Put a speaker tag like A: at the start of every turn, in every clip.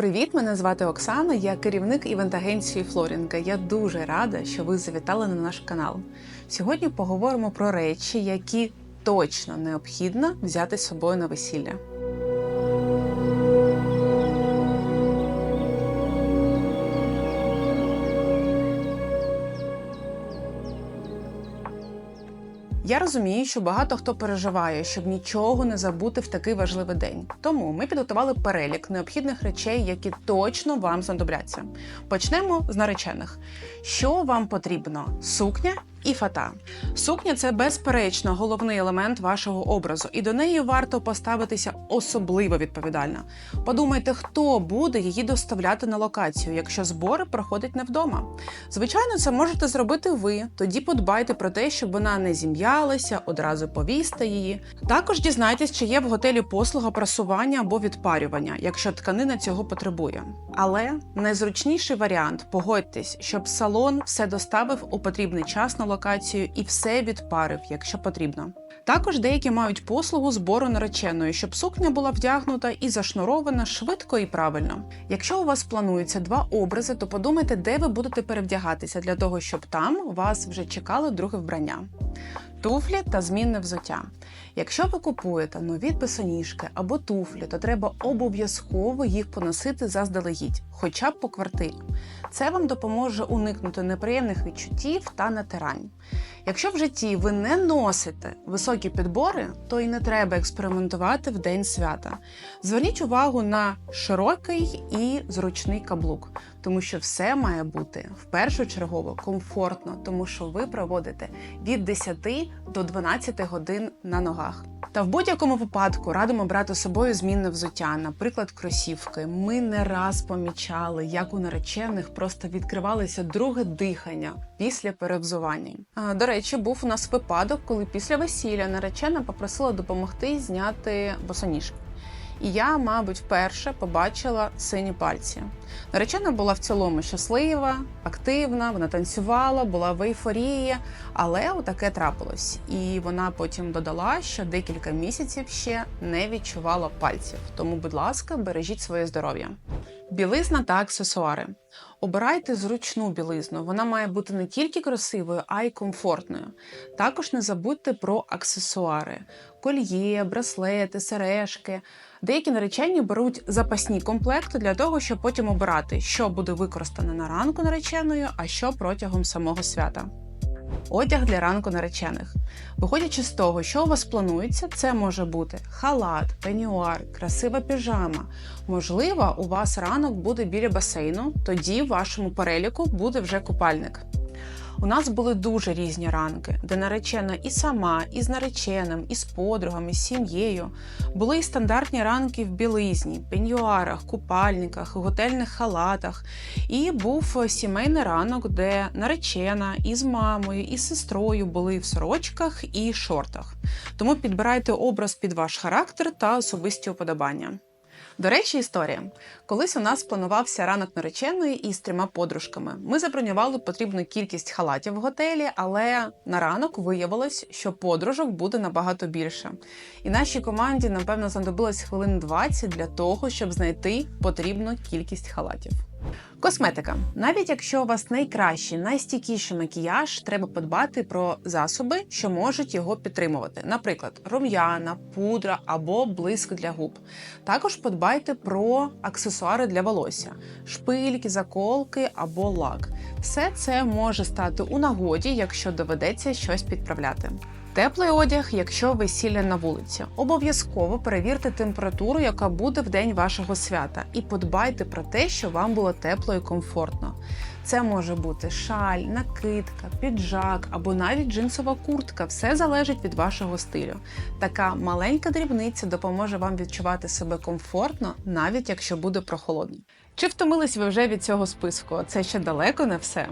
A: Привіт, мене звати Оксана. Я керівник івент-агенції Флорінга. Я дуже рада, що ви завітали на наш канал. Сьогодні поговоримо про речі, які точно необхідно взяти з собою на весілля. Я розумію, що багато хто переживає, щоб нічого не забути в такий важливий день. Тому ми підготували перелік необхідних речей, які точно вам знадобляться. Почнемо з наречених. Що вам потрібно? Сукня і фата. Сукня це безперечно головний елемент вашого образу, і до неї варто поставитися особливо відповідально. Подумайте, хто буде її доставляти на локацію, якщо збори проходять не вдома. Звичайно, це можете зробити ви. Тоді подбайте про те, щоб вона не зім'ялася, одразу повісьте її. Також дізнайтесь, чи є в готелі послуга прасування або відпарювання, якщо тканина цього потребує. Але найзручніший варіант погодьтесь, щоб салон все доставив у потрібний час на локацію і все відпарив, якщо потрібно. Також деякі мають послугу збору нареченої, щоб сукня була вдягнута і зашнурована швидко і правильно. Якщо у вас плануються два образи, то подумайте, де ви будете перевдягатися для того, щоб там вас вже чекало друге вбрання. Туфлі та змінне взуття. Якщо ви купуєте нові писоніжки або туфлі, то треба обов'язково їх поносити заздалегідь, хоча б по квартирі. Це вам допоможе уникнути неприємних відчуттів та натирань. Якщо в житті ви не носите високі підбори, то й не треба експериментувати в день свята. Зверніть увагу на широкий і зручний каблук, тому що все має бути впершочергово комфортно, тому що ви проводите від 10 до 12 годин на ногах. Та в будь-якому випадку радимо брати з собою змінне взуття, наприклад, кросівки. Ми не раз помічали, як у наречених просто відкривалося друге дихання після перевзування. До речі, був у нас випадок, коли після весілля наречена попросила допомогти зняти босоніжки. І я, мабуть, вперше побачила сині пальці. Наречена була в цілому щаслива, активна, вона танцювала, була в ейфорії, але таке трапилось. І вона потім додала, що декілька місяців ще не відчувала пальців. Тому, будь ласка, бережіть своє здоров'я. Білизна та аксесуари. Обирайте зручну білизну. Вона має бути не тільки красивою, а й комфортною. Також не забудьте про аксесуари: кольє, браслети, сережки. Деякі наречені беруть запасні комплекти для того, щоб потім обирати, що буде використане на ранку нареченою, а що протягом самого свята. Одяг для ранку наречених. Виходячи з того, що у вас планується, це може бути халат, пенюар, красива піжама. Можливо, у вас ранок буде біля басейну, тоді в вашому переліку буде вже купальник. У нас були дуже різні ранки, де наречена і сама, і з нареченим, і з подругами, з сім'єю. Були і стандартні ранки в білизні, пеньюарах, купальниках, готельних халатах. І був сімейний ранок, де наречена і з мамою, і з сестрою були в сорочках і шортах. Тому підбирайте образ під ваш характер та особисті уподобання. До речі, історія. Колись у нас планувався ранок нареченої із трьома подружками. Ми забронювали потрібну кількість халатів в готелі, але на ранок виявилось, що подружок буде набагато більше. І нашій команді, напевно, знадобилось хвилин 20 для того, щоб знайти потрібну кількість халатів. Косметика. Навіть якщо у вас найкращий, найстійкіший макіяж, треба подбати про засоби, що можуть його підтримувати. Наприклад, рум'яна, пудра або блиск для губ. Також подбайте про аксесуари для волосся, шпильки, заколки або лак. Все це може стати у нагоді, якщо доведеться щось підправляти. Теплий одяг, якщо весілля на вулиці. Обов'язково перевірте температуру, яка буде в день вашого свята, і подбайте про те, що вам було тепло і комфортно. Це може бути шаль, накидка, піджак або навіть джинсова куртка. Все залежить від вашого стилю. Така маленька дрібниця допоможе вам відчувати себе комфортно, навіть якщо буде прохолодно. Чи втомились ви вже від цього списку? Це ще далеко не все.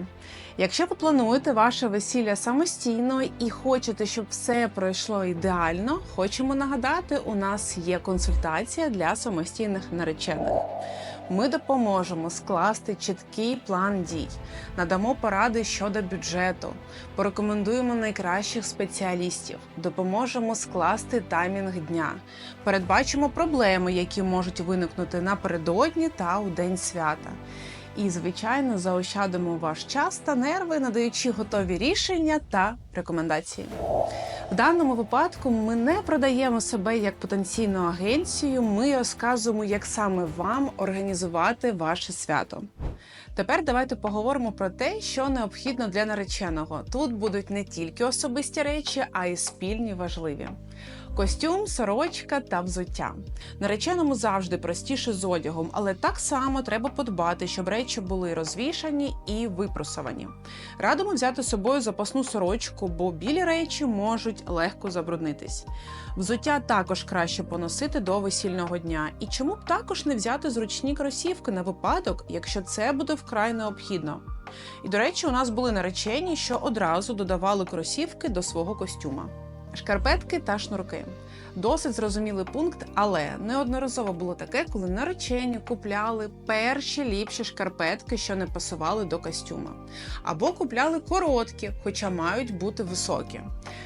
A: Якщо ви плануєте ваше весілля самостійно і хочете, щоб все пройшло ідеально, хочемо нагадати, у нас є консультація для самостійних наречених. Ми допоможемо скласти чіткий план дій, надамо поради щодо бюджету, порекомендуємо найкращих спеціалістів, допоможемо скласти таймінг дня, передбачимо проблеми, які можуть виникнути напередодні та у день свята. І, звичайно, заощадимо ваш час та нерви, надаючи готові рішення та рекомендації. В даному випадку ми не продаємо себе як потенційну агенцію. Ми розказуємо, як саме вам організувати ваше свято. Тепер давайте поговоримо про те, що необхідно для нареченого. Тут будуть не тільки особисті речі, а й спільні важливі. Костюм, сорочка та взуття. Нареченому завжди простіше з одягом, але так само треба подбати, щоб речі були розвішані і випросовані. Радимо взяти з собою запасну сорочку, бо білі речі можуть легко забруднитись. Взуття також краще поносити до весільного дня. І чому б також не взяти зручні кросівки на випадок, якщо це буде вкрай необхідно. І до речі, у нас були наречені, що одразу додавали кросівки до свого костюма. Шкарпетки та шнурки. Досить зрозумілий пункт, але неодноразово було таке, коли наречені купляли перші ліпші шкарпетки, що не пасували до костюма, або купляли короткі, хоча мають бути високі.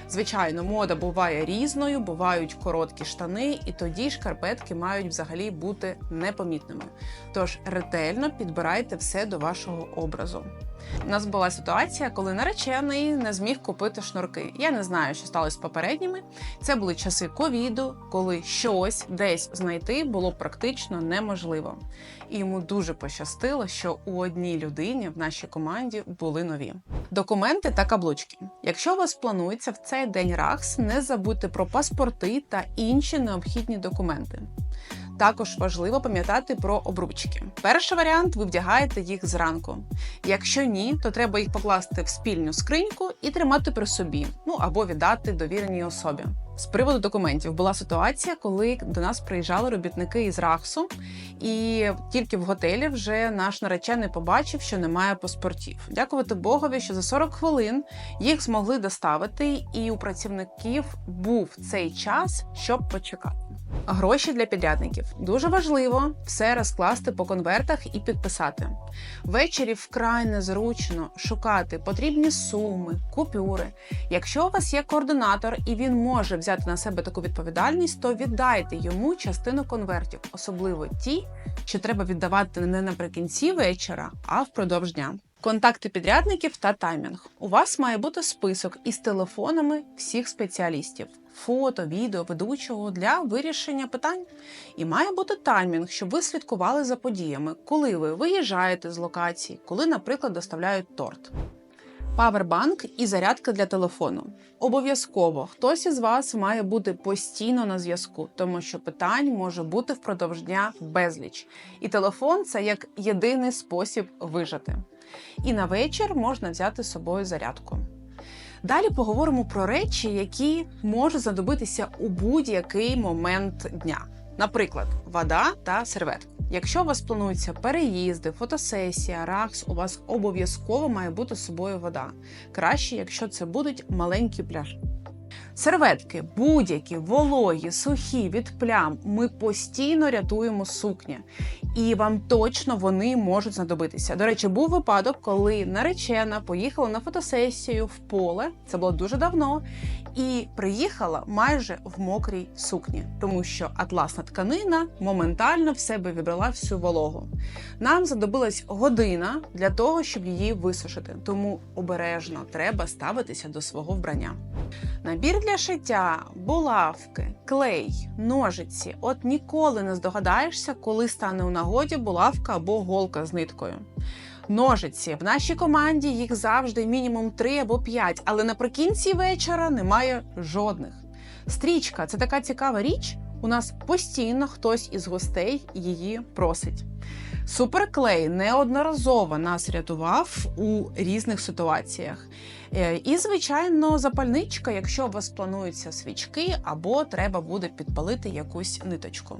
A: Звичайно, мода буває різною, бувають короткі штани, і тоді шкарпетки мають взагалі бути непомітними. Тож ретельно підбирайте все до вашого образу. У нас була ситуація, коли наречений не зміг купити шнурки. Я не знаю, що сталося з попередніми. Це були часи ковіду, коли щось десь знайти було практично неможливо. І йому дуже пощастило, що у одній людині в нашій команді були нові документи та каблучки. Якщо у вас планується в цей день РАХС, не забудьте про паспорти та інші необхідні документи. Також важливо пам'ятати про обручки. Перший варіант ви вдягаєте їх зранку. Якщо ні, то треба їх покласти в спільну скриньку і тримати при собі, ну або віддати довіреній особі. З приводу документів була ситуація, коли до нас приїжджали робітники із Рахсу, і тільки в готелі вже наш наречений побачив, що немає паспортів. Дякувати Богові, що за 40 хвилин їх змогли доставити, і у працівників був цей час, щоб почекати. Гроші для підрядників дуже важливо все розкласти по конвертах і підписати. Ввечері вкрай незручно шукати потрібні суми, купюри. Якщо у вас є координатор і він може взяти на себе таку відповідальність, то віддайте йому частину конвертів, особливо ті, що треба віддавати не наприкінці вечора, а впродовж дня. Контакти підрядників та таймінг. У вас має бути список із телефонами всіх спеціалістів, фото, відео, ведучого для вирішення питань. І має бути таймінг, щоб ви слідкували за подіями, коли ви виїжджаєте з локації, коли, наприклад, доставляють торт. Павербанк і зарядка для телефону. Обов'язково хтось із вас має бути постійно на зв'язку, тому що питань може бути впродовж дня безліч. І телефон це як єдиний спосіб вижити. І на вечір можна взяти з собою зарядку. Далі поговоримо про речі, які можуть знадобитися у будь-який момент дня. Наприклад, вода та сервет. Якщо у вас плануються переїзди, фотосесія, ракс, у вас обов'язково має бути з собою вода. Краще, якщо це будуть маленькі пляшки. Серветки будь-які вологі, сухі від плям. Ми постійно рятуємо сукні, і вам точно вони можуть знадобитися. До речі, був випадок, коли наречена поїхала на фотосесію в поле. Це було дуже давно, і приїхала майже в мокрій сукні, тому що атласна тканина моментально в себе вібрала всю вологу. Нам знадобилась година для того, щоб її висушити, тому обережно треба ставитися до свого вбрання. Набір для шиття, булавки, клей, ножиці. От ніколи не здогадаєшся, коли стане у нагоді булавка або голка з ниткою. Ножиці в нашій команді їх завжди мінімум 3 або 5, але наприкінці вечора немає жодних. Стрічка це така цікава річ. У нас постійно хтось із гостей її просить. Суперклей неодноразово нас рятував у різних ситуаціях. Е, і, звичайно, запальничка, якщо у вас плануються свічки, або треба буде підпалити якусь ниточку.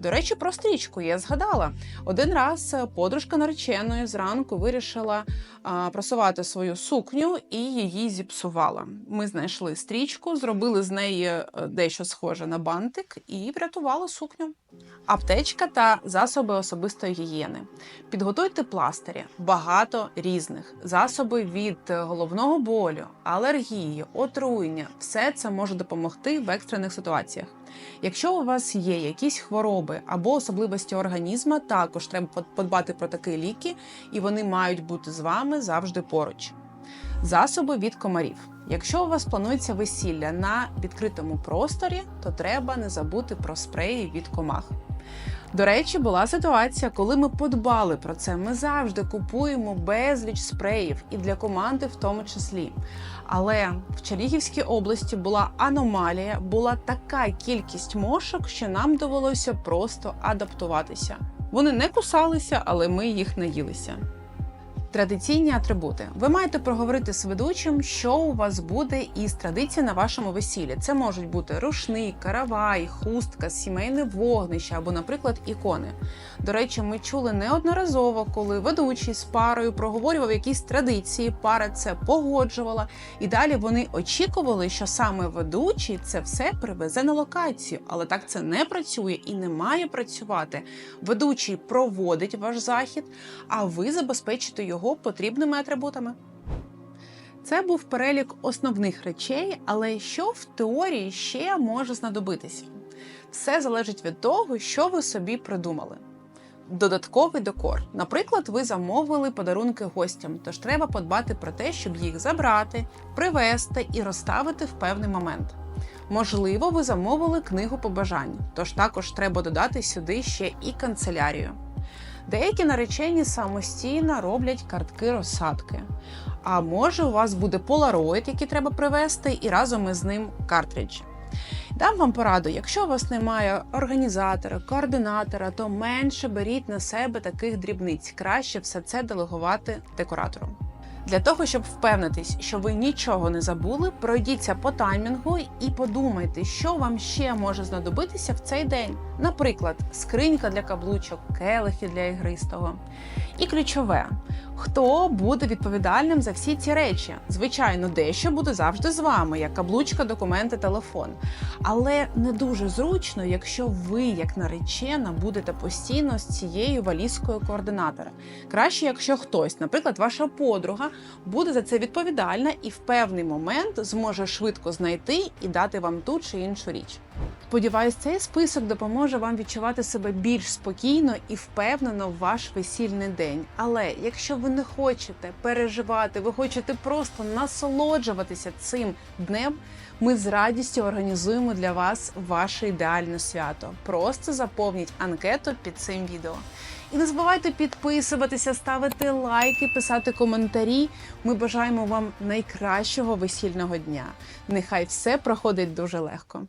A: До речі, про стрічку я згадала. Один раз е, подружка нареченої зранку вирішила а, просувати свою сукню і її зіпсувала. Ми знайшли стрічку, зробили з неї е, дещо схоже на бантик і врятували сукню. Аптечка та засоби особистої гігієни. Підготуйте пластирі, багато різних засоби від е, головного болю, алергії, отруєння. Все це може допомогти в екстрених ситуаціях. Якщо у вас є якісь хвороби або особливості організму, також треба подбати про такі ліки, і вони мають бути з вами завжди поруч. Засоби від комарів. Якщо у вас планується весілля на відкритому просторі, то треба не забути про спреї від комах. До речі, була ситуація, коли ми подбали про це. Ми завжди купуємо безліч спреїв і для команди в тому числі. Але в Чернігівській області була аномалія, була така кількість мошок, що нам довелося просто адаптуватися. Вони не кусалися, але ми їх наїлися. Традиційні атрибути. Ви маєте проговорити з ведучим, що у вас буде із традицій на вашому весіллі. Це можуть бути рушник, каравай, хустка, сімейне вогнище або, наприклад, ікони. До речі, ми чули неодноразово, коли ведучий з парою проговорював якісь традиції, пара це погоджувала, і далі вони очікували, що саме ведучий це все привезе на локацію. Але так це не працює і не має працювати. Ведучий проводить ваш захід, а ви забезпечите його потрібними атрибутами. Це був перелік основних речей, але що в теорії ще може знадобитися? Все залежить від того, що ви собі придумали. Додатковий декор. Наприклад, ви замовили подарунки гостям, тож треба подбати про те, щоб їх забрати, привезти і розставити в певний момент. Можливо, ви замовили книгу побажань, тож також треба додати сюди ще і канцелярію. Деякі наречені самостійно роблять картки розсадки. А може, у вас буде полароїд, який треба привезти, і разом із ним картридж. Дам вам пораду, якщо у вас немає організатора, координатора, то менше беріть на себе таких дрібниць. Краще все це делегувати декоратору. Для того, щоб впевнитись, що ви нічого не забули, пройдіться по таймінгу і подумайте, що вам ще може знадобитися в цей день. Наприклад, скринька для каблучок, келихи для ігристого. І ключове, хто буде відповідальним за всі ці речі? Звичайно, дещо буде завжди з вами, як каблучка, документи, телефон. Але не дуже зручно, якщо ви, як наречена, будете постійно з цією валізкою координатора. Краще, якщо хтось, наприклад, ваша подруга, буде за це відповідальна і в певний момент зможе швидко знайти і дати вам ту чи іншу річ. Сподіваюсь, цей список допоможе вам відчувати себе більш спокійно і впевнено в ваш весільний день. Але якщо ви не хочете переживати, ви хочете просто насолоджуватися цим днем, ми з радістю організуємо для вас ваше ідеальне свято. Просто заповніть анкету під цим відео. І не забувайте підписуватися, ставити лайки, писати коментарі. Ми бажаємо вам найкращого весільного дня. Нехай все проходить дуже легко.